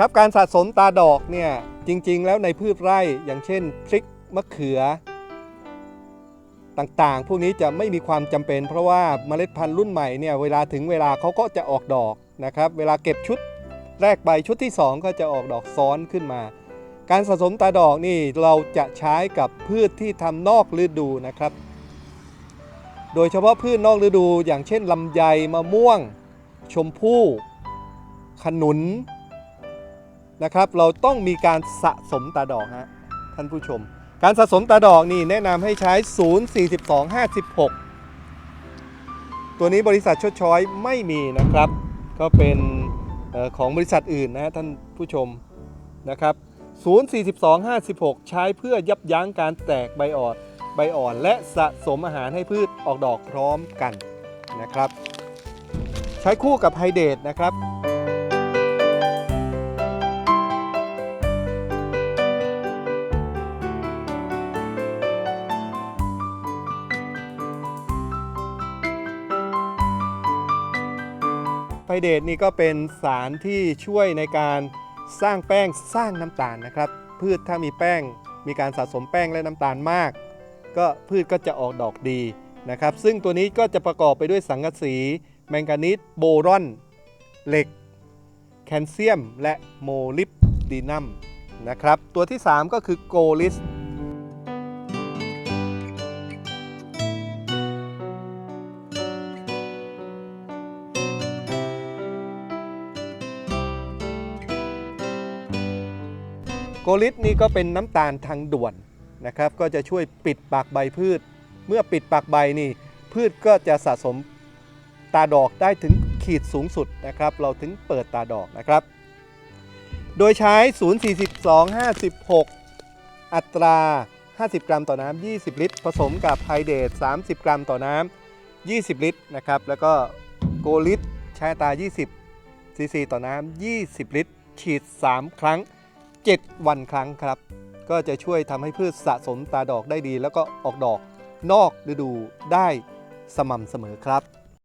ครับการสะสมตาดอกเนี่ยจริง ๆ แล้วในพืชไร่อย่างเช่นพริกมะเขือ ต่างๆ พวกนี้จะไม่มีความจำเป็น เพราะว่าเมล็ดพันธุ์รุ่นใหม่เนี่ยเวลาถึงเวลาเขาก็จะออกดอกนะครับ เวลาเก็บชุดแรกใบชุดที่ 2 ก็จะออกดอกซ้อนขึ้นมา การสะสมตาดอกนี่เราจะใช้กับพืชที่ทำนอกฤดูนะครับ โดยเฉพาะพืชนอกฤดู อย่างเช่นลำไยมะม่วง ชมพู่ ขนุน นะครับ เราต้องมีการสะสมตาดอกฮะท่านผู้ชม การสะสมตาดอกนี่แนะนำให้ใช้ 0 42 56 ตัวนี้บริษัทชดช้อยไม่มีนะครับ ก็เป็นของบริษัทอื่นนะท่านผู้ชมนะครับ 0 42 56 ใช้เพื่อยับยั้งการแตกใบอ่อน ใบอ่อน และสะสมอาหารให้พืชออกดอกพร้อมกันนะครับ ใช้คู่กับไฮเดรตนะครับ ไฟเดตนี่ก็เป็นสารที่ช่วยในการสร้างแป้งสร้างน้ำตาลนะครับ พืชถ้ามีแป้งมีการสะสมแป้งและน้ำตาลมาก ก็พืชก็จะออกดอกดีนะครับ ซึ่งตัวนี้ก็จะประกอบไปด้วยสังกะสี แมงกานีสโบรอน เหล็ก แคลเซียม และโมลิบดีนัมนะครับ ตัวที่ 3 ก็คือโกลิส โกลิสนี่ก็เป็นน้ำตาลทางด่วนนะครับ ก็จะช่วยปิดปากใบพืช เมื่อปิดปากใบนี่ พืชก็จะสะสมตาดอกได้ถึงขีดสูงสุดนะครับ เราถึงเปิดตาดอกนะครับ โดยใช้ 042 56 อัตรา 50 กรัมต่อน้ำ 20 ลิตร ผสมกับไฮเดรต30 กรัมต่อน้ำ 20 ลิตรนะครับ แล้วก็โกลิสใช้ตา 20 ซีซีต่อน้ำ 20 ลิตร ฉีด 3 ครั้ง 7 วันครั้งครับ ก็จะช่วยทำให้พืชสะสมตาดอกได้ดี แล้วก็ออกดอกนอกฤดูได้สม่ำเสมอครับ